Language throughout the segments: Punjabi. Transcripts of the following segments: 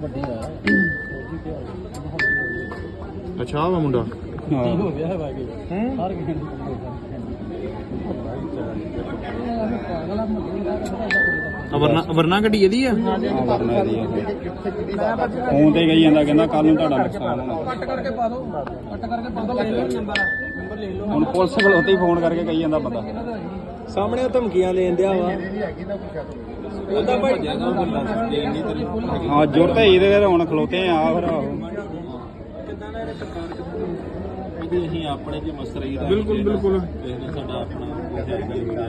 ਵੱਡੀ ਆ। ਅੱਛਾ ਆਹ ਵਾ ਮੁੰਡਾ। ਹਾਂ। ਹੋ ਗਿਆ ਹੈ ਬਾਕੀ ਹਰ ਕਿਸੇ ਨੂੰ ਅਵਰਨਾ ਅਵਰਨਾ ਗੱਡੀ ਇਹਦੀ ਆ? ਫੋਨ ਤੇ ਗਈ ਜਾਂਦਾ ਕਹਿੰਦਾ ਕੱਲ ਨੂੰ ਤੁਹਾਡਾ ਨੁਕਸਾਨ ਹੋਣਾ। ਕੱਟ ਕਰਕੇ ਪਾ ਦੋ ਕੱਟ ਕਰਕੇ ਪਾ ਦੋ ਲੈ ਲਓ ਨੰਬਰ ਨੰਬਰ ਲੈ ਲਓ। ਹੁਣ ਪੁਲਿਸ ਖਲੋਤੀ ਫੋਨ ਕਰਕੇ ਕਹੀ ਜਾਂਦਾ ਪਤਾ ਸਾਹਮਣੇ ਧਮਕੀਆਂ ਲੈਣ ਦਿਆ ਵਾ। ਉਹਦਾ ਭਾਈ ਹਾਂ ਹੈ ਇਹਦੇ ਤੇ ਹੁਣ ਖਲੋਤੇ ਆ ਫਿਰ ਆਹੋ। ਉਹਦੇ ਅਸੀਂ ਆਪਣੇ ਦਾ ਬਿਲਕੁਲ। ਬਿਲਕੁਲ ਸਾਡਾ ਆਪਣਾ ਵੀ ਜਾ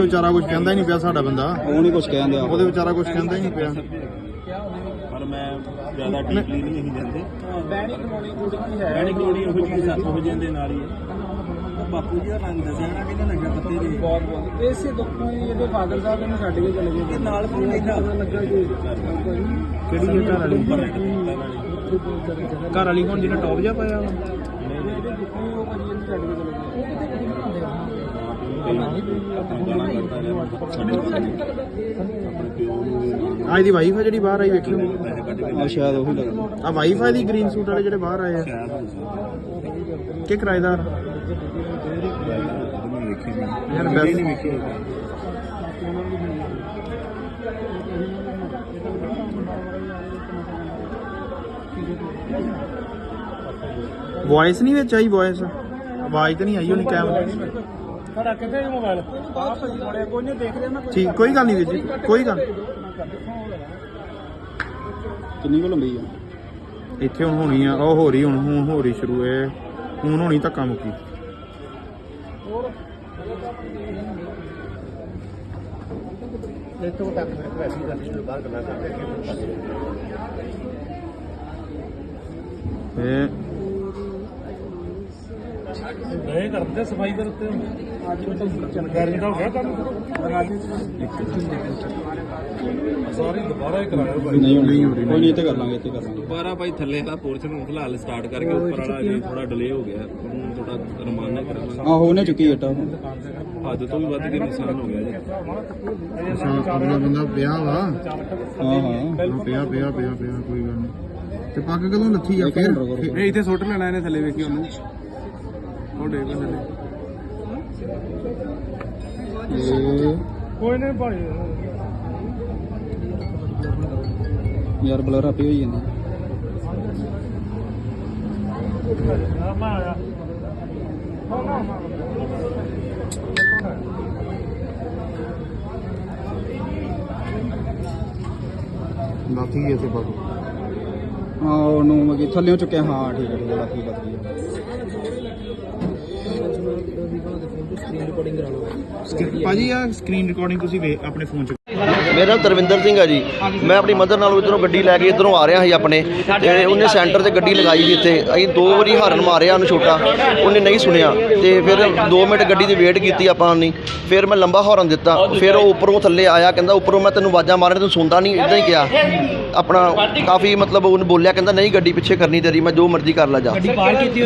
ਵਿਚਾਰਾ ਕੁਝ ਕਹਿੰਦਾ ਹੀ ਨਹੀਂ ਪਿਆ ਸਾਡਾ ਬੰਦਾ। ਉਹ ਨਹੀਂ ਕੁਝ ਕਹਿੰਦੇ ਆ ਉਹਦੇ ਵਿਚਾਰਾ ਕੁਝ ਕਹਿੰਦਾ ਹੀ ਨਹੀਂ ਪਿਆ। ਪਰ ਮੈਂ ਜ਼ਿਆਦਾ ਡੀਪਲੀ ਨਹੀਂ ਜਾਂਦੇ। ਬੈਣੀ ਕਲੋਨੀ ਕੁੜੀ ਹੈ। ਬੈਣੀ ਕੋੜੀ ਉਹ ਚੀਜ਼ ਉਹ ਜਿਹੇ ਦੇ ਨਾਲ ਹੀ। ਬਾਪੂ ਜੀ ਦਾ ਰੰਗ ਦੱਸਿਆ ਨਾ ਕਿਹਨੇ ਲੱਗਾ ਪੱਤੇ ਦੇ। ਬਹੁਤ ਬਹੁਤ। ਇਸੇ ਦੁੱਖੋਂ ਹੀ ਇਹਦੇ ਫਾਦਰ ਸਾਹਿਬ ਇਹਨੂੰ ਛੱਡ ਕੇ ਚਲੇ ਗਏ। ਨਾਲ ਕੋਈ ਲੱਗਾ ਲੱਗਾ ਜੀ। ਕਿਹੜੀ ਹੈ ਘਰ ਵਾਲੀ ਘਰ ਵਾਲੀ। ਹੁਣ ਜਿਹਨੇ ਟੌਪ ਜਾ ਪਾਇਆ ਵਾ ਇਹਦੇ ਦੁੱਖੋਂ ਹੀ ਉਹ ਭਾਜੀ ਇਹਨੂੰ ਛੱਡ ਕੇ ਚਲੇ ਗਏ। ਉਹ ਕਿਤੇ ਕਿਤੇ ਬਣਾਉਂਦੇ ਆ? ਆਪਣਾ ਗਾਲਾਂ ਕਰਦਾ ਰਿਹਾ ਸਾਡੇ ਆਪਣੇ ਪਿਓ ਨੂੰ ਆ ਇਹਦੀ ਵਾਈਫ ਆ ਜਿਹੜੀ ਬਾਹਰ ਆਈ ਵੇਖਿਓ ਆ ਸ਼ਾਇਦ ਉਹੀ ਲੱਗਦਾ। ਆ ਵਾਈਫ ਆ ਇਹਦੀ ਗ੍ਰੀਨ ਸੂਟ ਵਾਲੇ ਜਿਹੜੇ ਬਾਹਰ ਆਏ ਆ। ਹੋ ਕਿ ਕਿਰਾਏਦਾਰ? ਵੇਖੀ ਨਹੀਂ ਯਾਰ ਨਹੀਂ ਵੇਖੀ ਵੌਇਸ ਨਹੀਂ ਵਿੱਚ ਆਈ ਵੌਇਸ ਆਵਾਜ਼ ਤਾਂ ਨਹੀਂ ਆਈ ਹੋਣੀ ਕੈਮਰੇ ਸਾਡਾ ਕਿੱਥੇ ਹੈ ਮੋਬਾਈਲ ਆਹ ਭਾਜੀ ਕੋਲੇ ਕੋਈ ਨਹੀਂ ਦੇਖ ਰਿਹਾ ਮੈਂ ਕੋਈ ਠੀਕ ਕੋਈ ਗੱਲ ਨਹੀਂ ਵੀਰ ਜੀ ਕੋਈ ਗੱਲ ਕਿੰਨੀ ਕੁ ਲੰਬੀ ਆ? ਇੱਥੇ ਹੁਣ ਹੋਣੀ ਆ ਉਹ ਹੋ ਰਹੀ ਹੁਣ ਹੁਣ ਹੋ ਰਹੀ ਸ਼ੁਰੂ ਹੈ ਹੁਣ ਹੋਣੀ ਧੱਕਾ ਮੁੱਕੀ ਇੱਥੋਂ ਤੱਕ ਮੇਰੇ ਕੋਲ ਐਸੀ ਗੱਲ ਸ਼ੁਰੂ ਬਾਹਰ ਗੱਲਾਂ ਕਰਦੇ ਇਹ ਨਹੀਂ ਕਰਦੇ ਸਫ਼ਾਈ ਦੇ ਉੱਤੇ। ਅੱਜ ਗਰਮੀ ਦਾ ਹੋ ਗਿਆ ਕੰਮ ਸਾਰੀ ਦੁਬਾਰਾ ਹੀ ਕਰਾਇਆ ਭਾਈ। ਨਹੀਂ ਹੋਣੀ ਨਹੀਂ ਹੋ ਰਹੀ, ਕੋਈ ਨਹੀਂ ਇੱਥੇ ਕਰ ਲਾਂਗੇ ਇੱਥੇ ਕਰ ਲਾਂਗੇ। ਦੁਬਾਰਾ ਭਾਈ ਥੱਲੇ ਵਾਲਾ ਪੋਰਸ਼ਨ ਨੂੰ ਫਿਲਹਾਲ ਸਟਾਰਟ ਕਰਕੇ ਉੱਪਰ ਵਾਲਾ ਜੇ ਥੋੜਾ ਡਿਲੇ ਹੋ ਗਿਆ ਉਹਨੂੰ ਥੋੜਾ ਰਮਾਨ ਨਾਲ ਕਰਾਂਗੇ। ਆਹੋ ਉਹਨੇ ਚੁੱਕੀ ਏਟਾ ਹੱਦ ਤੋਂ ਵੀ ਵੱਧ ਕੇ ਨੁਕਸਾਨ ਹੋ ਗਿਆ ਜੀ। ਅਗਲਾ ਬੰਦਾ ਪਿਆ ਵਾ। ਹਾਂ ਹਾਂ। ਪਿਆ ਪਿਆ ਪਿਆ ਪਿਆ ਕੋਈ ਗੱਲ ਨਹੀਂ। ਤੇ ਪੱਕ ਕਦੋਂ ਲੱਥੀ ਆ ਫਿਰ? ਇਹ ਇੱਥੇ ਸੁੱਟ ਲੈਣਾ ਇਹਨੇ ਥੱਲੇ ਵੇਖੀ ਉਹਨੂੰ। ਉਹ ਡੇ ਥੱਲੇ ਕੋਈ ਨਹੀਂ ਭਾਈ। ਯਾਰ ਬਲਰ ਆਪੇ ਹੋਈ ਜਾਂਦਾ। ਮੈਂ ਆਇਆ ਲੱਥੀ ਗਈ ਇੱਥੇ ਪੱਕ ਹਾਂ ਉਹਨੂੰ ਮਗੀ ਥੱਲੇੋਂ ਚੁੱਕਿਆ। ਹਾਂ ਠੀਕ ਹੈ ਠੀਕ ਹੈ ਲੱਗੀ ਲੱਗੀ ਭਾਜੀ ਆ ਸਕਰੀਨ ਰਿਕਾਰਡਿੰਗ ਤੁਸੀਂ ਵੇ- ਆਪਣੇ ਫੋਨ 'ਚ ਮੇਰਾ ਨਾਮ ਤਰਵਿੰਦਰ ਸਿੰਘ ਆ ਜੀ। ਮੈਂ ਆਪਣੀ ਮਦਰ ਨਾਲ ਇਧਰੋਂ ਗੱਡੀ ਲੈ ਕੇ ਇਧਰੋਂ ਆ ਰਿਹਾ ਸੀ ਆਪਣੇ। ਤੇ ਉਹਨੇ ਸੈਂਟਰ ਤੇ ਗੱਡੀ ਲਗਾਈ ਸੀ ਇੱਥੇ। ਅਸੀਂ ਦੋ ਵਾਰੀ ਹਾਰਨ ਮਾਰਿਆ ਉਹਨੂੰ ਛੋਟਾ। ਉਹਨੇ ਨਹੀਂ ਸੁਣਿਆ। ਤੇ ਫਿਰ 2 ਮਿੰਟ ਗੱਡੀ ਦੀ ਵੇਟ ਕੀਤੀ ਆਪਾਂ ਨਹੀਂ ਫਿਰ ਮੈਂ ਲੰਬਾ ਹਾਰਨ ਦਿੱਤਾ। ਫਿਰ ਉਹ ਉੱਪਰੋਂ ਥੱਲੇ ਆਇਆ ਕਹਿੰਦਾ ਉੱਪਰੋਂ ਮੈਂ ਤੈਨੂੰ ਆਵਾਜ਼ਾਂ ਮਾਰਨ ਤੈਨੂੰ ਸੁਣਦਾ ਨਹੀਂ। ਇਦਾਂ ਹੀ ਕਿਹਾ। ਆਪਣਾ ਕਾਫੀ ਮਤਲਬ ਉਹਨੇ ਬੋਲਿਆ ਕਹਿੰਦਾ ਨਹੀਂ ਗੱਡੀ ਪਿੱਛੇ ਕਰਨੀ ਤੇਰੀ ਮੈਂ ਜੋ ਮਰਜ਼ੀ ਕਰ ਲਾ ਜਾ।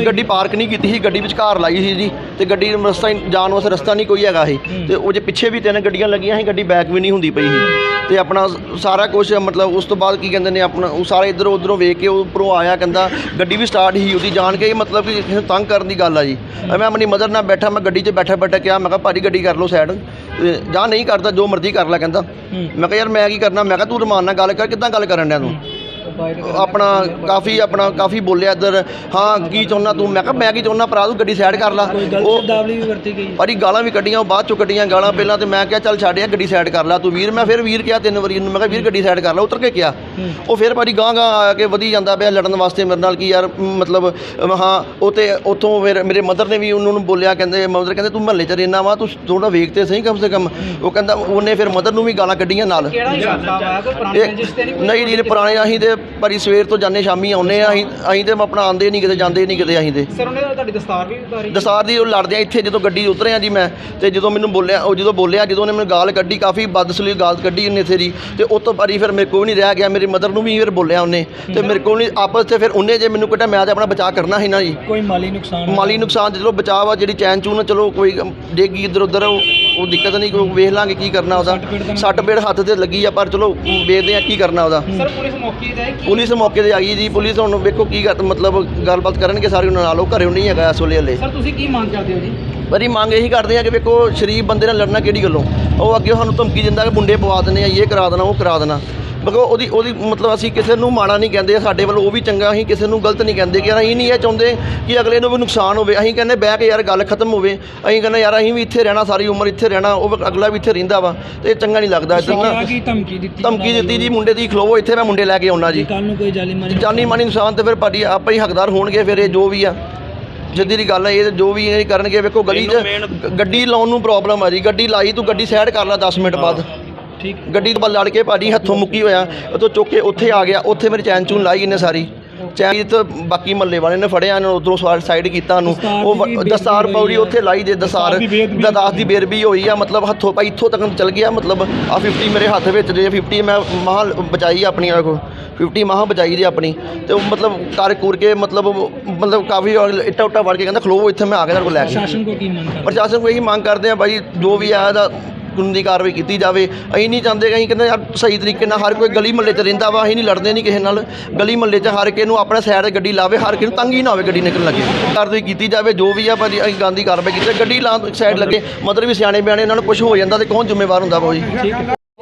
ਗੱਡੀ ਪਾਰਕ ਨਹੀਂ ਕੀਤੀ ਸੀ। ਗੱਡੀ ਵਿਚਕਾਰ ਲਾਈ ਸੀ ਜੀ। ਤੇ ਗੱਡੀ ਰਸਤਾ ਹੀ- ਜਾਣ ਵਾਸਤੇ ਰਸਤਾ ਨਹੀਂ ਕੋਈ ਹੈਗਾ ਸੀ। ਤੇ ਉਹ ਜੇ ਪਿੱਛੇ ਵੀ ਤਿੰਨ ਗੱਡੀਆਂ ਲੱਗੀਆਂ ਸੀ ਗੱਡੀ ਬੈਕ ਵੀ ਨਹੀਂ ਹੁੰਦੀ ਪਈ ਸੀ। ਤੇ ਆਪਣਾ ਸਾਰਾ ਕੁਝ ਮਤਲਬ ਉਸ ਤੋਂ ਬਾਅਦ ਕੀ ਕਹਿੰਦੇ ਨੇ ਆਪਣਾ ਉਹ ਸਾਰਾ ਇਧਰੋਂ ਉਧਰੋਂ ਵੇਖ ਕੇ ਉਹ ਉੱਪਰੋਂ ਆਇਆ ਕਹਿੰਦਾ ਗੱਡੀ ਵੀ ਸਟਾਰਟ ਹੀ ਉਹਦੀ ਜਾਣ ਕੇ ਮਤਲਬ ਕਿ ਕਿਸੇ ਨੂੰ ਤੰਗ ਕਰਨ ਦੀ ਗੱਲ ਆ ਜੀ। ਮੈਂ ਆਪਣੀ ਮਦਰ ਨਾਲ ਬੈਠਾ ਮੈਂ ਗੱਡੀ 'ਚ ਬੈਠਾ ਬੈਠਾ ਕਿਹਾ ਮੈਂ ਕਿਹਾ ਭਾਰੀ ਗੱਡੀ ਕਰ ਲਓ ਸਾਈਡ ਜਾਂ ਨਹੀਂ ਕਰਦਾ ਜੋ ਮਰਜ਼ੀ ਕਰ ਲੈ ਕਹਿੰਦਾ। ਮੈਂ ਕਿਹਾ ਯਾਰ ਮੈਂ ਕੀ ਕਰਨਾ? ਮੈਂ ਕਿਹਾ ਤੂੰ ਰਮਾਨ ਨਾਲ ਗੱਲ ਕਰ ਕਿੱਦਾਂ ਗੱਲ ਕਰਨ ਡਿਆ ਤੂੰ? ਆਪਣਾ ਕਾਫੀ ਆਪਣਾ ਕਾਫੀ ਬੋਲਿਆ ਇੱਧਰ। ਹਾਂ ਕੀ ਚਾਹੁੰਦਾ ਤੂੰ? ਮੈਂ ਕਿਹਾ ਮੈਂ ਕੀ ਚਾਹੁੰਦਾ ਭਰਾ ਤੂੰ ਗੱਡੀ ਸਾਈਡ ਕਰ ਲਾ। ਉਹ ਦਾਵਲੀ ਵੀ ਵਰਤੀ ਗਈ। ਭਾਰੀ ਗਾਲਾਂ ਵੀ ਕੱਢੀਆਂ ਉਹ ਬਾਅਦ ਚੋਂ ਕੱਢੀਆਂ ਗਾਲਾਂ ਪਹਿਲਾਂ ਤੇ ਮੈਂ ਕਿਹਾ ਚੱਲ ਛੱਡ ਯਾਰ ਗੱਡੀ ਸਾਈਡ ਕਰ ਲਾ ਤੂੰ ਵੀਰ। ਮੈਂ ਫਿਰ ਵੀਰ ਕਿਹਾ ਤਿੰਨ ਵਾਰੀ ਇਹਨੂੰ ਮੈਂ ਕਿਹਾ ਵੀਰ ਗੱਡੀ ਸਾਈਡ ਕਰ ਲਾ ਉਤਰ ਕੇ ਕਿਹਾ। ਉਹ ਫਿਰ ਭਾਰੀ ਗਾਂ ਗਾਂ ਆ ਕੇ ਵਧੀ ਜਾਂਦਾ ਪਿਆ ਲੜਨ ਵਾਸਤੇ ਮੇਰੇ ਨਾਲ ਕੀ ਯਾਰ ਮਤਲਬ ਹਾਂ ਉਹ ਤੇ ਉੱਥੋਂ ਫਿਰ ਮੇਰੇ ਮਦਰ ਨੇ ਵੀ ਉਹਨੂੰ ਨੂੰ ਬੋਲਿਆ ਕਹਿੰਦੇ ਮਦਰ ਕਹਿੰਦੇ ਤੂੰ ਮਹੱਲੇ 'ਚ ਰਹਿਣਾ ਵਾ ਤੂੰ ਥੋੜਾ ਵੇਖ ਤੇ ਸਹੀ ਕਮ ਸੇ ਕਮ। ਉਹ ਕਹਿੰਦਾ ਉਹਨੇ ਫਿਰ ਮਦਰ ਨੂੰ ਵੀ ਗਾਲਾਂ ਕੱਢੀਆਂ ਨਾਲ। ਨਹੀਂ ਜੀ ਪੁਰਾਣੇ ਅਸੀਂ ਤੇ ਭਾਰੀ ਸਵੇਰ ਤੋਂ ਜਾਂਦੇ ਸ਼ਾਮੀ ਆਉਂਦੇ ਆ ਅਸੀਂ ਅਸੀਂ ਤੇ ਆਪਣਾ ਆਉਂਦੇ ਨਹੀਂ ਕਿਤੇ ਜਾਂਦੇ ਨਹੀਂ ਕਿਤੇ ਅਸੀਂ ਤੇ। ਸਰ ਉਹਨੇ ਤਾਂ ਤੁਹਾਡੀ ਦਸਤਾਰ ਵੀ ਉਤਾਰੀ ਦਸਾਰ ਦੀ ਉਹ ਲੜਦੇ ਆ ਇੱਥੇ ਜਦੋਂ ਗੱਡੀ ਉਤਰਿਆ ਜੀ ਮੈਂ ਤੇ ਜਦੋਂ ਮੈਨੂੰ ਬੋਲਿਆ ਉਹ ਜਦੋਂ ਬੋਲਿਆ ਜਦੋਂ ਉਹਨੇ ਮੈਨੂੰ ਗਾਲ ਕੱਢੀ ਕਾਫੀ ਬਦਸਲੀ ਗਾਲ ਕੱਢੀ ਉਹਨੇ ਇੱਥੇ ਦੀ ਤੇ ਉਹ ਤੋਂ ਬਾਰੀ ਫਿਰ ਮੇਰੇ ਕੋਲ ਨਹੀਂ ਰਹਿ ਗਿਆ ਮੇਰੀ ਮਦਰ ਨੂੰ ਵੀ ਫਿਰ ਬੋਲਿਆ ਉਹਨੇ ਤੇ ਮੇਰੇ ਕੋਲ ਨਹੀਂ ਆਪਸ 'ਚ ਫਿਰ ਉਹਨੇ ਜੇ ਮੈਨੂੰ ਕੱਢਿਆ ਮੈਂ ਤੇ ਆਪਣਾ ਬਚਾਅ ਕਰਨਾ ਸੀ ਨਾ ਜੀ। ਕੋਈ ਮਾਲੀ ਨੁਕਸਾਨ ਮਾਲੀ ਨੁਕਸਾਨ ਤੇ ਚਲੋ ਬਚਾਅ ਵਾ ਜਿਹੜੀ ਚੈਨ ਚੂਨ ਆ, ਚਲੋ ਕੋਈ ਡੇਗੀ ਇੱਧਰ ਉੱਧਰ ਉਹ ਦਿੱਕਤ ਨਹੀਂ ਕੋਈ ਵੇਖ ਲਾਂਗੇ ਕੀ ਕਰਨਾ ਉਹਦਾ। ਸੱਟ ਪੇੜ ਹੱਥ ਤੇ ਲੱਗੀ ਆ ਪਰ ਚਲੋ ਵੇਖਦੇ ਆ ਕੀ ਕਰਨਾ ਉਹਦਾ। ਸਰ ਪੁਲਿਸ ਮੌਕੇ ਤੇ ਆਈ ਪੁਲਿਸ ਮੌਕੇ ਤੇ ਆ ਗਈ ਜੀ ਪੁਲਿਸ ਹੁਣ ਵੇਖੋ ਕੀ ਕਰ ਮਤਲਬ ਗੱਲਬਾਤ ਕਰਨਗੇ ਸਾਰੇ ਉਹਨਾਂ ਨਾਲ ਉਹ ਘਰੇ ਨਹੀਂ ਹੈਗਾ ਇਸ ਵੇਲੇ ਹਲੇ। ਸਰ ਤੁਸੀਂ ਕੀ ਮੰਗ ਕਰਦੇ ਹੋ ਜੀ? ਬੜੀ ਮੰਗ ਇਹੀ ਕਰਦੇ ਆ ਕਿ ਵੇਖੋ ਸ਼ਰੀਫ ਬੰਦੇ ਨਾਲ ਲੜਨਾ ਕਿਹੜੀ ਗੱਲੋਂ? ਉਹ ਅੱਗੇ ਸਾਨੂੰ ਧਮਕੀ ਦਿੰਦਾ ਕਿ ਮੁੰਡੇ ਪਵਾ ਦਿੰਦੇ ਆ ਇਹ ਕਰਾ ਦੇਣਾ ਉਹ ਕਰਾ ਦੇਣਾ। ਮਗਰ ਉਹਦੀ ਉਹਦੀ ਮਤਲਬ ਅਸੀਂ ਕਿਸੇ ਨੂੰ ਮਾੜਾ ਨਹੀਂ ਕਹਿੰਦੇ ਸਾਡੇ ਵੱਲੋਂ ਉਹ ਵੀ ਚੰਗਾ ਅਸੀਂ ਕਿਸੇ ਨੂੰ ਗਲਤ ਨਹੀਂ ਕਹਿੰਦੇ ਕਿ ਅਸੀਂ ਨਹੀਂ ਇਹ ਚਾਹੁੰਦੇ ਕਿ ਅਗਲੇ ਨੂੰ ਵੀ ਨੁਕਸਾਨ ਹੋਵੇ। ਅਸੀਂ ਕਹਿੰਦੇ ਬਹਿ ਕੇ ਯਾਰ ਗੱਲ ਖਤਮ ਹੋਵੇ। ਅਸੀਂ ਕਹਿੰਦੇ ਯਾਰ ਅਸੀਂ ਵੀ ਇੱਥੇ ਰਹਿਣਾ ਸਾਰੀ ਉਮਰ ਇੱਥੇ ਰਹਿਣਾ ਉਹ ਅਗਲਾ ਵੀ ਇੱਥੇ ਰਹਿੰਦਾ ਵਾ ਤੇ ਇਹ ਚੰਗਾ ਨਹੀਂ ਲੱਗਦਾ। ਇੱਦਾਂ ਨਾ ਕੀ ਧਮਕੀ ਦਿੱਤੀ ਧਮਕੀ ਦਿੱਤੀ ਜੀ ਮੁੰਡੇ ਦੀ ਖਲੋਵੋ ਇੱਥੇ ਮੈਂ ਮੁੰਡੇ ਲੈ ਕੇ ਆਉਣਾ ਜੀ। ਕੱਲ ਨੂੰ ਕੋਈ ਜਾਲੀ ਮਾਰੀ ਜਾਨੀ ਮਾਨੀ ਨੁਕਸਾਨ ਤੇ ਫਿਰ ਭਾਜੀ ਆਪੇ ਹੀ ਹੱਕਦਾਰ ਹੋਣਗੇ ਫਿਰ ਇਹ ਜੋ ਵੀ ਆ। ਜਿੱਦੀ ਦੀ ਗੱਲ ਹੈ ਇਹ ਜੋ ਵੀ ਇਹ ਕਰਨਗੇ ਵੇਖੋ ਗਲੀ 'ਚ ਗੱਡੀ ਲਾਉਣ ਨੂੰ ਪ੍ਰੋਬਲਮ ਆ ਜੀ। ਗੱਡੀ ਲਾਈ ਤੂੰ ਗੱਡੀ ਸਾਈਡ ਕਰ ਲੈ 10 ਮਿੰਟ ਬਾਅਦ। ਠੀਕ। ਗੱਡੀ ਤੋਂ ਲੜ ਕੇ ਭਾਜੀ ਹੱਥੋਂ ਮੁੱਕੀ ਹੋਇਆ ਉਹ ਤੋਂ ਚੁੱਕ ਕੇ ਉੱਥੇ ਆ ਗਿਆ ਉੱਥੇ ਮੇਰੀ ਚੈਨ ਚੂਨ ਲਾਈ ਇਹਨੇ ਸਾਰੀ। ਚੈਨ ਤੇ ਬਾਕੀ ਮੱਲੇ ਵਾਲੇ ਨੇ ਫੜਿਆ ਇਹਨੂੰ ਉਧਰੋਂ ਸਾਈਡ ਕੀਤਾ ਉਹਨੂੰ। ਉਹ ਦਸਤਾਰ ਪੌੜੀ ਉੱਥੇ ਲਾਈ ਜੇ ਦਸਾਰ ਦਦਾਸ ਦੀ ਬੇਰਬੀ ਹੋਈ ਆ ਮਤਲਬ ਹੱਥੋਂ ਭਾਈ ਇੱਥੋਂ ਤੱਕ ਚੱਲ ਗਿਆ ਮਤਲਬ ਆ 50 ਮੇਰੇ ਹੱਥ ਵਿੱਚ ਜੇ 50 ਮੈਂ ਮਹਾਂ ਬਚਾਈ ਆਪਣੀ ਆ ਕੋ 50 ਮਹਾਂ ਬਚਾਈ ਦੀ ਆਪਣੀ। ਤੇ ਉਹ ਮਤਲਬ ਕਰ ਕੁਰ ਕੇ ਮਤਲਬ ਮਤਲਬ ਕਾਫੀ ਇੱਟਾ ਉੱਟਾ ਵੜ ਕੇ ਕਹਿੰਦਾ ਖਲੋ ਇੱਥੇ ਮੈਂ ਆ ਗਿਆ ਤੁਹਾਡੇ ਕੋਲ ਲੈ ਕੇ। ਪ੍ਰਸ਼ਾਸਨ ਕੋ ਕੀ ਮੰਗ ਕਰਦੇ? ਪ੍ਰਸ਼ਾਸਨ ਕੋਲ ਇਹੀ ਮੰਗ ਕਰਦੇ ਆ ਭਾਈ ਜੋ ਵੀ ਆ ਇਹਦਾ ਕਾਨੂੰਨੀ ਕਾਰਵਾਈ ਕੀਤੀ ਜਾਵੇ। ਅਸੀਂ ਨਹੀਂ ਚਾਹੁੰਦੇ ਕਿ ਅਸੀਂ ਕਹਿੰਦੇ ਯਾਰ ਸਹੀ ਤਰੀਕੇ ਨਾਲ ਹਰ ਕੋਈ ਗਲੀ ਮਹੱਲੇ 'ਚ ਰਹਿੰਦਾ ਵਾ ਅਸੀਂ ਨਹੀਂ ਲੜਦੇ ਨਹੀਂ ਕਿਸੇ ਨਾਲ। ਗਲੀ ਮਹੱਲੇ 'ਚ ਹਰ ਕਿਸੇ ਨੂੰ ਆਪਣੇ ਸਾਈਡ ਤੇ ਗੱਡੀ ਲਾਵੇ ਹਰ ਕਿਸੇ ਨੂੰ ਤੰਗੀ ਨਾ ਹੋਵੇ ਗੱਡੀ ਨਿਕਲਣ ਲੱਗੇ। ਕਾਰਵਾਈ ਕੀਤੀ ਜਾਵੇ ਜੋ ਵੀ ਆ ਭਾਜੀ ਅਸੀਂ ਗਾਂਧੀ ਕਾਰਵਾਈ ਕੀਤੀ ਗੱਡੀ ਲਾਂ ਸਾਈਡ ਲੱਗੇ ਮਤਲਬ ਵੀ ਸਿਆਣੇ ਬਿਆਣੇ ਇਹਨਾਂ ਨੂੰ ਕੁਝ ਹੋ ਜਾਂਦਾ ਤੇ ਕੌਣ ਜ਼ਿੰਮੇਵਾਰ ਹੁੰਦਾ ਭਾਜੀ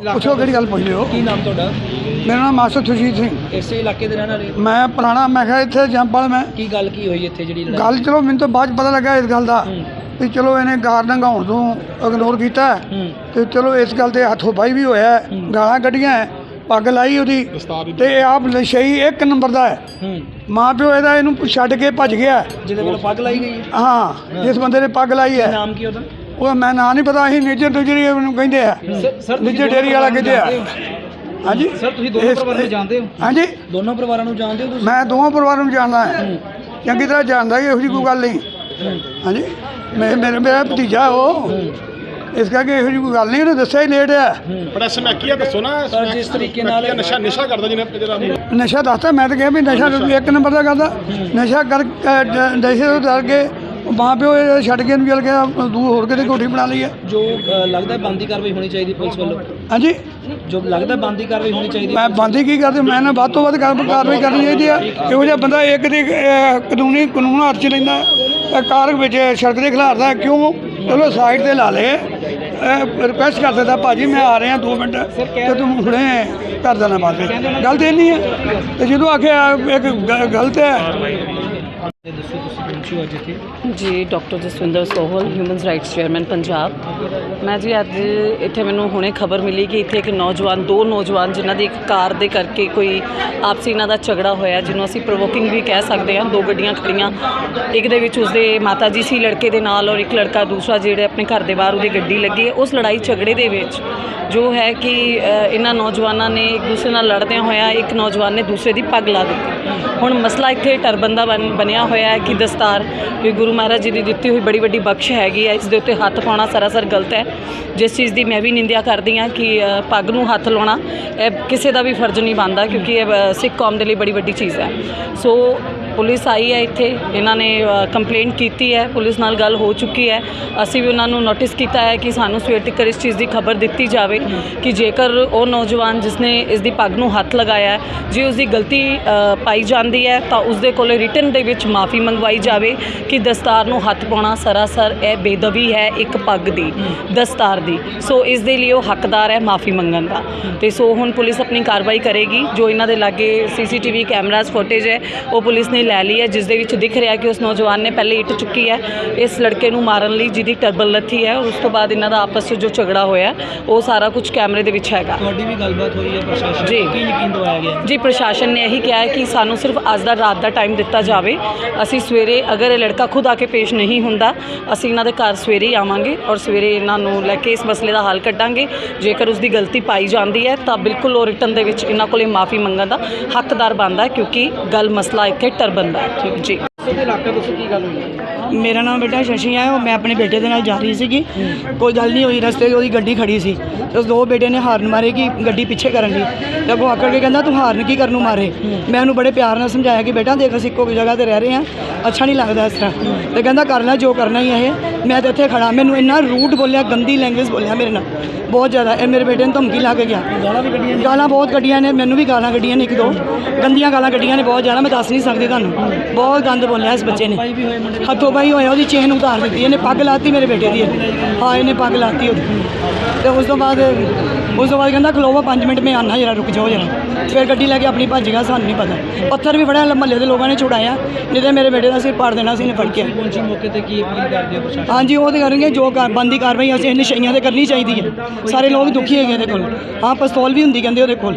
ਪੁੱਛੋ ਕਿਹੜੀ ਗੱਲ ਪੁੱਛ ਲਿਓ ਕੀ ਨਾਮ ਤੁਹਾਡਾ? ਮੇਰਾ ਨਾਮ ਮਾਸਟਰ ਸੁਸ਼ੀਤ ਸਿੰਘ। ਇਸੇ ਇਲਾਕੇ ਦੇ ਰਹਿਣ ਵਾਲੇ? ਮੈਂ ਪੁਰਾਣਾ ਮੈਂ ਕਿਹਾ ਇੱਥੇ ਜੰਪਲ ਮੈਂ। ਕੀ ਗੱਲ ਕੀ ਹੋਈ ਇੱਥੇ ਜਿਹੜੀ ਲੜਾਈ? ਗੱਲ ਚਲੋ ਮੈਨੂੰ ਤਾਂ ਬਾਅਦ ਪਤਾ ਲੱਗਾ ਇਸ ਗੱਲ ਦਾ। ਵੀ ਚਲੋ ਇਹਨੇ ਗਾਰ ਨੰਗਾਉਣ ਤੋਂ ਇਗਨੋਰ ਕੀਤਾ ਤੇ ਚਲੋ ਇਸ ਗੱਲ ਤੇ ਹੱਥੋਂ ਪਾਈ ਵੀ ਹੋਇਆ। ਗਾਲਾਂ ਕੱਢੀਆਂ ਪੱਗ ਲਾਈ ਉਹਦੀ ਤੇ ਆਪ ਨਸ਼ਈ ਇੱਕ ਨੰਬਰ ਦਾ ਹੈ। ਮਾਂ ਪਿਓ ਇਹਦਾ ਇਹਨੂੰ ਛੱਡ ਕੇ ਭੱਜ ਗਿਆ ਜਿਹਦੇ ਵੱਲੋਂ ਪੱਗ ਲਾਈ ਗਈ ਹੈ। ਜਿਸ ਬੰਦੇ ਨੇ ਪੱਗ ਲਾਈ ਹੈ। ਨਾਮ ਕੀ ਉਹਦਾ? ਉਹ ਮੈਂ ਨਾਂ ਨਹੀਂ ਪਤਾ ਅਸੀਂ ਨਿੱਜਰ ਦੁਜਰੀ ਉਹਨੂੰ ਕਹਿੰਦੇ ਆ। ਨਿੱਜਰ ਡੇਰੀ ਵਾਲਾ ਕਹਿੰਦੇ ਆ? ਹਾਂਜੀ? ਸਰ ਤੁਸੀਂ ਦੋਨੋਂ ਪਰਿਵਾਰਾਂ ਨੂੰ ਜਾਣਦੇ ਹੋ? ਹਾਂਜੀ? ਦੋਨੋਂ ਪਰਿਵਾਰਾਂ ਨੂੰ ਜਾਣਦੇ ਹੋ ਤੁਸੀਂ? ਮੈਂ ਦੋਵਾਂ ਪਰਿਵਾਰਾਂ ਨੂੰ ਜਾਣਦਾ ਹਾਂ। ਚੰਗੀ ਤਰ੍ਹਾਂ ਜਾਣਦਾ ਇਹੋ ਜਿਹੀ ਕੋਈ ਗੱਲ ਨਹੀਂ। ਹਾਂਜੀ? ਮੈਂ ਮੇਰਾ ਮੇਰਾ ਭਤੀਜਾ ਉਹ। ਇਸ ਕਰਕੇ ਇਹੋ ਜਿਹੀ ਕੋਈ ਗੱਲ ਨਹੀਂ ਉਹਨੇ ਦੱਸਿਆ ਹੀ ਲੇਟ ਆ। ਬੜਾ ਸਮੈਕੀਆ ਦੱਸੋ ਨਾ ਸਰ ਜਿਸ ਤਰੀਕੇ ਨਾਲ ਨਸ਼ਾ ਨਸ਼ਾ ਕਰਦਾ ਜਿਹਨੇ ਜਿਹੜਾ ਨਸ਼ਾ ਦੱਸਦਾ ਮੈਂ ਤਾਂ ਕਿਹਾ ਵੀ ਨਸ਼ਾ ਇੱਕ ਨੰਬਰ ਦਾ ਕਰਦਾ। ਨਸ਼ਾ ਕਰ ਨਸ਼ੇ ਤੋਂ ਡਰ ਕੇ ਉਹ ਮਾਂ ਪਿਓ ਇਹ ਛੱਡ ਕੇ ਨੂੰ ਚਲ ਗਿਆ ਦੂਰ ਹੋਰ ਕਿਤੇ ਕੋਠੀ ਬਣਾ ਲਈ ਹੈ ਜੋ ਲੱਗਦਾ ਬੰਦੀ ਕਾਰਵਾਈ ਹੋਣੀ ਚਾਹੀਦੀ ਪੁਲਿਸ ਵੱਲੋਂ। ਹਾਂਜੀ? ਜੋ ਲੱਗਦਾ ਬੰਦੀ ਕਾਰਵਾਈ ਹੋਣੀ ਚਾਹੀਦੀ। ਮੈਂ ਬੰਦੀ ਕੀ ਕਰਦੇ ਮੈਂ ਨਾ ਵੱਧ ਤੋਂ ਵੱਧ ਕਾਰ- ਕਾਰਵਾਈ ਕਰਨੀ ਚਾਹੀਦੀ ਆ। ਇਹੋ ਜਿਹਾ ਬੰਦਾ ਇੱਕ ਦੀ ਕਾਨੂੰਨੀ ਕਾਨੂੰਨ ਹੱਥ 'ਚ ਲੈਂਦਾ। ਹੈ, ਵਿੱਚ ਸੜਕ ਦੇ ਖਿਲਾਰਦਾ ਕਿਉਂ? ਚਲੋ ਸਾਈਡ ਤੇ ਲਾ ਲੇ ਰਿਕੁਐਸਟ ਕਰ ਸਕਦਾ ਭਾਜੀ ਮੈਂ ਆ ਰਿਹਾ 2 ਮਿੰਟ। ਤੇ ਤੂੰ ਹੁਣੇ ਕਰ ਦੇਣਾ ਬਾਅਦ ਵਿੱਚ ਗਲਤ ਇਹ ਨਹੀਂ ਹੈ। ਤੇ ਜਦੋਂ ਆਖਿਆ ਇੱਕ ਗਲਤ ਹੈ। ਪਹੁੰਚੇ ਅੱਜ ਇੱਥੇ? ਜੀ, doctor Jaswinder Sohal human rights chairman Punjab. ਮੈਂ ਜੀ ਅੱਜ ਇੱਥੇ ਮੈਨੂੰ ਹੁਣੇ ਖਬਰ ਮਿਲੀ ਕਿ ਇੱਥੇ ਇੱਕ ਨੌਜਵਾਨ, ਦੋ ਨੌਜਵਾਨ ਜਿਨ੍ਹਾਂ ਦੀ ਇੱਕ ਕਾਰ ਦੇ ਕਰਕੇ ਕੋਈ ਆਪਸੀ ਇਹਨਾਂ ਦਾ ਝਗੜਾ ਹੋਇਆ, ਜਿਹਨੂੰ ਅਸੀਂ ਪ੍ਰੋਵੋਕਿੰਗ ਵੀ ਕਹਿ ਸਕਦੇ ਹਾਂ। ਦੋ ਗੱਡੀਆਂ ਖੜੀਆਂ ਇੱਕ ਦੇ ਵਿੱਚ ਉਸਦੇ ਮਾਤਾ ਜੀ ਸੀ, ਲੜਕੇ ਦੇ ਨਾਲ, ਔਰ ਇੱਕ ਲੜਕਾ ਦੂਸਰਾ ਜਿਹੜੇ ਆਪਣੇ ਘਰ ਦੇ ਬਾਹਰ ਉਹਦੀ ਗੱਡੀ ਲੱਗੀ। ਉਸ ਲੜਾਈ ਝਗੜੇ ਦੇ ਵਿੱਚ ਜੋ ਹੈ ਕਿ ਇਹਨਾਂ ਨੌਜਵਾਨਾਂ ਨੇ ਇੱਕ ਦੂਸਰੇ ਨਾਲ ਲੜਦਿਆਂ ਹੋਇਆ ਇੱਕ ਨੌਜਵਾਨ ਨੇ ਦੂਸਰੇ ਦੀ ਪੱਗ ਲਾ ਦਿੱਤੀ। ਹੁਣ ਮਸਲਾ ਇੱਥੇ ਟਰਬੰਦਾ ਬਣ, ਬਣਿਆ ਹੋਇਆ ਹੈ ਕਿ ਦਸਤਾਰ ਕਿ ਗੁਰੂ ਮਹਾਰਾਜ ਜੀ ਦੀ ਦਿੱਤੀ ਹੋਈ ਬੜੀ ਵੱਡੀ ਬਖਸ਼ ਹੈਗੀ ਹੈ ਇਸ ਦੇ ਉੱਤੇ ਹੱਥ ਪਾਉਣਾ ਸਰਾਸਰ ਗਲਤ ਹੈ। ਜਿਸ ਚੀਜ਼ ਦੀ ਮੈਂ ਵੀ ਨਿੰਦਿਆ ਕਰਦੀ ਹਾਂ ਕਿ ਪੱਗ ਨੂੰ ਹੱਥ ਲਾਉਣਾ, ਇਹ ਕਿਸੇ ਦਾ ਵੀ ਫਰਜ਼ ਨਹੀਂ ਬਣਦਾ, ਕਿਉਂਕਿ ਇਹ ਸਿੱਖ ਕੌਮ ਦੇ ਲਈ ਬੜੀ ਵੱਡੀ ਚੀਜ਼ ਹੈ। ਸੋ ਪੁਲਿਸ ਆਈ ਹੈ ਇੱਥੇ, ਇਹਨਾਂ ਨੇ ਕੰਪਲੇਂਟ ਕੀਤੀ ਹੈ, ਪੁਲਿਸ ਨਾਲ ਗੱਲ ਹੋ ਚੁੱਕੀ ਹੈ। ਅਸੀਂ ਵੀ ਉਹਨਾਂ ਨੂੰ ਨੋਟਿਸ ਕੀਤਾ ਹੈ ਕਿ ਸਾਨੂੰ ਸਵੇਰ ਤੱਕ ਇਸ ਚੀਜ਼ ਦੀ ਖਬਰ ਦਿੱਤੀ ਜਾਵੇ ਕਿ ਜੇਕਰ ਉਹ ਨੌਜਵਾਨ ਜਿਸਨੇ ਇਸ ਦੀ ਪੱਗ ਨੂੰ ਹੱਥ ਲਗਾਇਆ ਹੈ, ਜੇ ਉਸ ਦੀ ਗਲਤੀ ਪਾਈ ਜਾਂਦੀ ਹੈ, ਤਾਂ ਉਸ ਦੇ ਕੋਲੇ ਰਿਟਨ ਦੇ ਵਿੱਚ ਮਾਫੀ ਮੰਗਵਾਈ ਜਾਵੇ ਕਿ ਦਸਤਾਰ ਨੂੰ ਹੱਥ ਪਾਉਣਾ ਸਰਾਸਰ ਇਹ ਬੇਦਬੀ ਹੈ ਇੱਕ ਪੱਗ ਦੀ ਦਸਤਾਰ ਦੀ। ਸੋ ਇਸ ਦੇ ਲਈ ਉਹ ਹੱਕਦਾਰ ਹੈ ਮਾਫੀ ਮੰਗਣ ਦਾ। ਤੇ ਸੋ ਹੁਣ ਪੁਲਿਸ ਆਪਣੀ ਕਾਰਵਾਈ ਕਰੇਗੀ ਜੋ ਇਹਨਾਂ ਦੇ ਲਾਗੇ ਸੀਸੀਟੀਵੀ ਕੈਮਰਾਸ ਫੁਟੇਜ ਹੈ ਉਹ ਪੁਲਿਸ ਨੇ ਲੈ ਲਈ ਹੈ ਜਿਸ ਦੇ ਵਿੱਚ ਦਿਖ ਰਿਹਾ ਕਿ ਉਸ ਨੌਜਵਾਨ ਨੇ ਪਹਿਲੇ ਇੱਟ ਚੁੱਕੀ ਹੈ। ਇਸ ਲੜਕੇ ਨੂੰ ਮਾਰਨ ਲਈ ਜਿਹਦੀ ਟਰਬਲ ਲੱਥੀ ਹੈ ਉਸ ਤੋਂ ਬਾਅਦ ਇਹਨਾਂ ਦਾ ਆਪਸ ਵਿੱਚ ਜੋ ਝਗੜਾ ਹੋਇਆ ਉਹ ਸਾਰਾ ਕੁਝ ਕੈਮਰੇ ਦੇ ਵਿੱਚ ਹੈਗਾ। ਤੁਹਾਡੀ ਵੀ ਗੱਲਬਾਤ ਹੋਈ ਹੈ ਪ੍ਰਸ਼ਾਸਨ ਜੀ। ਕੀ ਯਕੀਨ ਦਵਾਇਆ ਗਿਆ? ਜੀ ਪ੍ਰਸ਼ਾਸਨ ਨੇ ਇਹੀ ਕਿਹਾ ਹੈ ਕਿ ਸਾਨੂੰ ਸਿਰਫ ਅੱਜ ਦਾ ਰਾਤ ਦਾ ਟਾਈਮ ਦਿੱਤਾ ਜਾਵੇ। ਅਸੀਂ ਸਵੇਰੇ ਅਗਰ ਇਹ ਲੜਕਾ ਖੁਦ ਆ ਕੇ ਪੇਸ਼ ਨਹੀਂ ਹੁੰਦਾ, ਅਸੀਂ ਇਹਨਾਂ ਦੇ ਘਰ ਸਵੇਰੇ ਹੀ ਆਵਾਂਗੇ ਔਰ ਸਵੇਰੇ ਇਹਨਾਂ ਨੂੰ ਲੈ ਕੇ ਇਸ ਮਸਲੇ ਦਾ ਹੱਲ ਕੱਢਾਂਗੇ। ਜੇਕਰ ਉਸ ਦੀ ਗਲਤੀ ਪਾਈ ਜਾਂਦੀ ਹੈ, ਤਾਂ ਬਿਲਕੁਲ ਉਹ ਰਿਟਰਨ ਦੇ ਵਿੱਚ ਇਹਨਾਂ ਕੋਲੇ ਮਾਫੀ ਮੰਗਣ ਦਾ ਹੱਕਦਾਰ ਬਣਦਾ ਹੈ, ਕਿਉਂਕਿ ਗੱਲ ਮਸਲਾ ਇੱਥੇ ਟਰਬਨ ਦਾ ਹੈ ਜੀ। ਦੱਸੋ ਤੇ ਇਲਾਕਾ ਦੱਸੋ ਕੀ ਗੱਲ ਹੋਈ ਹੈ? ਮੇਰਾ ਨਾਮ ਬੇਟਾ ਸ਼ਸ਼ੀ ਹੈ ਉਹ ਮੈਂ ਆਪਣੇ ਬੇਟੇ ਦੇ ਨਾਲ ਜਾ ਰਹੀ ਸੀਗੀ। ਕੋਈ ਗੱਲ ਨਹੀਂ ਹੋਈ ਰਸਤੇ 'ਚ ਉਹਦੀ ਗੱਡੀ ਖੜੀ ਸੀ। ਤੇ ਉਸ ਦੋ ਬੇਟੇ ਨੇ ਹਾਰਨ ਮਾਰੇ ਕਿ ਗੱਡੀ ਪਿੱਛੇ ਕਰਨ ਲਈ ਤੇ ਅੱਗੋਂ ਆਕੜ ਕੇ ਕਹਿੰਦਾ ਤੂੰ ਹਾਰਨ ਕੀ ਕਰਨ ਨੂੰ ਮਾਰੇ? ਮੈਂ ਉਹਨੂੰ ਬੜੇ ਪਿਆਰ ਨਾਲ ਸਮਝਾਇਆ ਕਿ ਬੇਟਾ ਦੇਖ ਅਸੀਂ ਇੱਕੋ ਜਗ੍ਹਾ ਤੇ ਰਹਿ ਰਹੇ ਹਾਂ। ਅੱਛਾ ਨਹੀਂ ਲੱਗਦਾ ਇਸ ਤਰ੍ਹਾਂ। ਤੇ ਕਹਿੰਦਾ ਕਰ ਲੈ ਜੋ ਕਰਨਾ ਹੀ ਹੈ ਇਹ। ਮੈਂ ਤੇ ਇੱਥੇ ਖੜਾ ਮੈਨੂੰ ਇੰਨਾ ਰੂਟ ਬੋਲਿਆ ਗੰਦੀ ਲੈਂਗੁਏਜ ਬੋਲਿਆ ਮੇਰੇ ਨਾਲ। ਬਹੁਤ ਜ਼ਿਆਦਾ। ਇਹ ਮੇਰੇ ਬੇਟੇ ਨੂੰ ਧਮਕੀ ਲਾ ਕੇ ਗਿਆ। ਗਾਲਾਂ ਵੀ ਕੱਢੀਆਂ ਗਾਲਾਂ ਬਹੁਤ ਕੱਢੀਆਂ ਨੇ। ਮੈਨੂੰ ਵੀ ਗਾਲਾਂ ਕੱਢੀਆਂ ਨੇ ਇੱਕ ਦੋ। ਗੰਦੀਆਂ ਗਾਲਾਂ ਕੱਢੀਆਂ ਨੇ ਬਹੁਤ ਜ਼ਿਆਦਾ। ਮੈਂ ਦੱਸ ਨਹੀਂ ਸਕਦੀ ਤੁਹਾਨੂੰ। ਬਹੁਤ ਗੰਦ ਬੋਲਿਆ। ਇਸ ਬੱਚੇ ਨੇ। ਹੱਥੋਂ ਪਾਈ ਹੋਇਆ ਉਹਦੀ ਚੇਨ ਉਤਾਰ ਦਿੱਤੀ ਇਹਨੇ ਪੱਗ ਲਾਤੀ ਮੇਰੇ ਬੇਟੇ ਦੀ ਹਾਂ ਇਹਨੇ ਪੱਗ ਲਾਤੀ ਉਹਦੀ। ਤੇ ਉਸ ਤੋਂ ਬਾਅਦ ਉਸ ਤੋਂ ਬਾਅਦ ਕਹਿੰਦਾ ਖਲੋਵਾ 5 ਮਿੰਟ ਮੈਂ ਆਨਾ ਜਰਾ ਰੁਕ ਜਾਓ ਜਰਾ। ਫਿਰ ਗੱਡੀ ਲੈ ਕੇ ਆਪਣੀ ਭੱਜ ਗਿਆ ਸਾਨੂੰ ਨਹੀਂ ਪਤਾ। ਪੱਥਰ ਵੀ ਫੜਿਆ ਮਹੱਲੇ ਦੇ ਲੋਕਾਂ ਨੇ ਛੁਡਾਇਆ। ਨਹੀਂ ਤੇ ਮੇਰੇ ਬੇਟੇ ਦਾ ਸਿਰ ਪਾੜ ਦੇਣਾ ਸੀ ਇਹਨੇ ਫੜ ਕੇ। ਪਹੁੰਚੀ ਮੌਕੇ ਤੇ ਕੀ ਅਪੀਲ ਕਰਦੇ ਹੋ ਪ੍ਰਸ਼ਾਸਨ? ਹਾਂਜੀ ਉਹ ਤੇ ਕਰਨਗੇ ਜੋ ਬੰਦੀ ਕਾਰਵਾਈ ਅਸੀਂ ਨਸ਼ਈਆਂ ਤੇ ਕਰਨੀ ਚਾਹੀਦੀ ਹੈ ਸਾਰੇ ਲੋਕ ਦੁਖੀ ਹੈਗੇ ਇਹਦੇ ਕੋਲ। ਹਾਂ ਪਿਸਤੌਲ ਵੀ ਹੁੰਦੀ ਕਹਿੰਦੇ ਉਹਦੇ ਕੋਲ।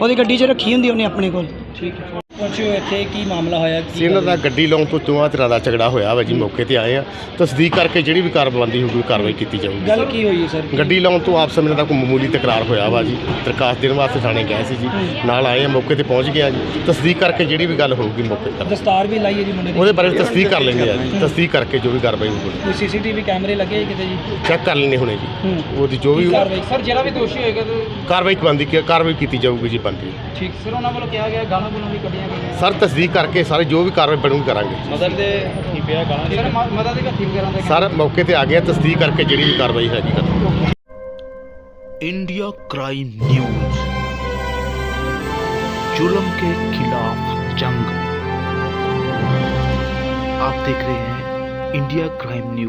ਉਹਦੀ ਗੱਡੀ 'ਚ ਰੱਖੀ ਹੁੰਦੀ ਉਹਨੇ ਆਪਣੇ ਕੋਲ। ਠੀਕ ਹੈ। ਪਹੁੰਚੇ ਹੋ ਇੱਥੇ ਕੀ ਮਾਮਲਾ ਹੋਇਆ ਸੀ ਇਹਨਾਂ ਦਾ ਗੱਡੀ ਲਾਉਣ ਤੋਂ ਦੋਵਾਂ ਤਰ੍ਹਾਂ ਦਾ ਝਗੜਾ ਹੋਇਆ ਵਾ ਜੀ ਮੌਕੇ ਤੇ ਆਏ ਆ। ਤਸਦੀਕ ਕਰਕੇ ਜਿਹੜੀ ਵੀ ਕਾਰਵਾਈ ਹੋਊਗੀ ਕਾਰਵਾਈ ਕੀਤੀ ਜਾਊਗੀ। ਗੱਲ ਕੀ ਹੋਈ ਹੈ ਸਰ? ਗੱਡੀ ਲਾਉਣ ਤੋਂ ਆਪਸ ਵਿੱਚ ਦਾ ਕੋਈ ਮਾਮੂਲੀ ਤਕਰਾਰ ਹੋਇਆ ਵਾ ਜੀ। ਦਰਖਾਸਤ ਦੇਣ ਵਾਸਤੇ ਥਾਣੇ ਗਏ ਸੀ ਜੀ। ਨਾਲ ਆਏ ਆ ਮੌਕੇ ਤੇ ਪਹੁੰਚ ਗਏ ਆ ਜੀ। ਤਸਦੀਕ ਕਰਕੇ ਜਿਹੜੀ ਵੀ ਗੱਲ ਹੋਊਗੀ ਮੌਕੇ ਤੇ। ਦਸਤਾਰ ਵੀ ਲਾਈ ਹੈ ਜੀ ਮੁੰਡੇ ਦੀ? ਉਹਦੇ ਬਾਰੇ ਤਸਦੀਕ ਕਰ ਲੈਂਦੇ ਆ ਜੀ। ਤਸਦੀਕ ਕਰਕੇ ਜੋ ਵੀ ਕਾਰਵਾਈ ਹੋਊਗੀ। ਕੋਈ ਸੀਸੀਟੀਵੀ ਕੈਮਰੇ ਲੱਗੇ ਕਿਤੇ ਜੀ? ਚੈੱਕ ਕਰ ਲੈਣੇ ਹੁਣੇ ਜੀ। ਉਹਦੀ ਜੋ ਵੀ ਕਾਰਵਾਈ? ਸਰ ਜਿਹੜਾ ਵੀ ਦੋਸ਼ੀ ਹੋਏਗਾ ਕਾਰਵਾਈ ਬੰਦੀ ਕਾਰਵਾਈ ਕੀਤੀ ਜਾਊਗੀ ਜੀ ਬੰਦੀ। ਠੀਕ। ਸਰ ਉਹਨਾਂ ਵੱਲੋਂ ਕਿਹਾ ਗਿਆ ਗਾਲਾਂ ਗੁਲਾਂ ਵੀ ਕੱਢੀਆਂ ਸਰ ਤਸਦੀਕ ਕਰਕੇ ਸਾਰੇ ਜੋ ਵੀ ਕਾਰਵਾਈ ਬਣੂਗੀ ਕਰਾਂਗੇ ਮਦਰ ਦੇ ਹੱਥੀ ਪਿਆ ਗਾਲਾਂ ਸਰ ਮਦਰ ਦੇ ਹੱਥੀ ਵਗੈਰਾ ਦਾ ਸਰ ਮੌਕੇ ਤੇ ਆ ਗਿਆ ਤਸਦੀਕ ਕਰਕੇ ਜਿਹੜੀ ਵੀ ਕਾਰਵਾਈ ਹੈਗੀ ਕਰਾਂਗੇ इंडिया क्राइम न्यूज जुल्म के खिलाफ जंग आप देख रहे हैं इंडिया क्राइम न्यूज